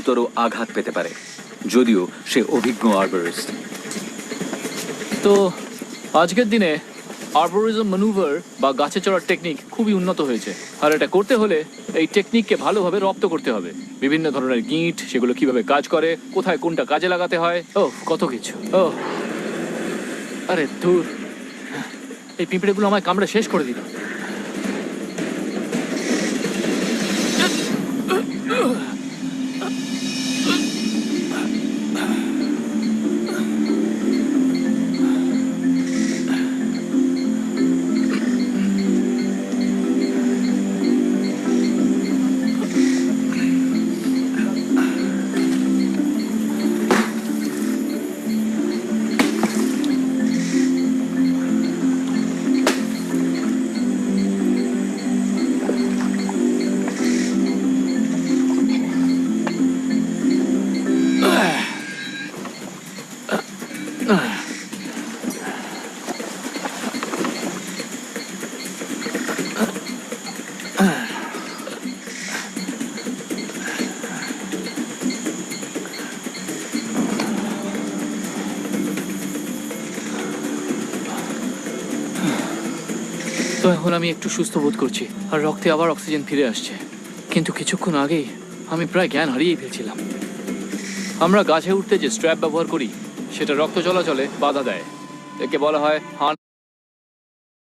গুরুতর আঘাত পেতে পারে। যদিও সে অভিজ্ঞ আর্বারিস্ট তো আজকের দিনে আর্বোরিজম ম্যানুভার বা গাছে চড়ার টেকনিক খুবই উন্নত হয়েছে। আর এটা করতে হলে এই টেকনিককে ভালোভাবে রপ্ত করতে হবে। বিভিন্ন ধরনের গিঁট, সেগুলো কীভাবে কাজ করে, কোথায় কোনটা কাজে লাগাতে হয়, ও, কত কিছু, ও। আরে দূর এই পিঁপড়েগুলো আমায় কামড়ে শেষ করে দিল। তো এখন আমি একটু সুস্থ বোধ করছি। আর রক্তে আবার অক্সিজেন ফিরে আসছে। কিন্তু কিছুক্ষণ আগেই আমি প্রায় জ্ঞান হারিয়েই ফেলছিলাম। আমরা গাছে উঠতে যে স্ট্র্যাপ ব্যবহার করি, সেটা রক্ত চলাচলে বাধা দেয়। একে বলা হয় হান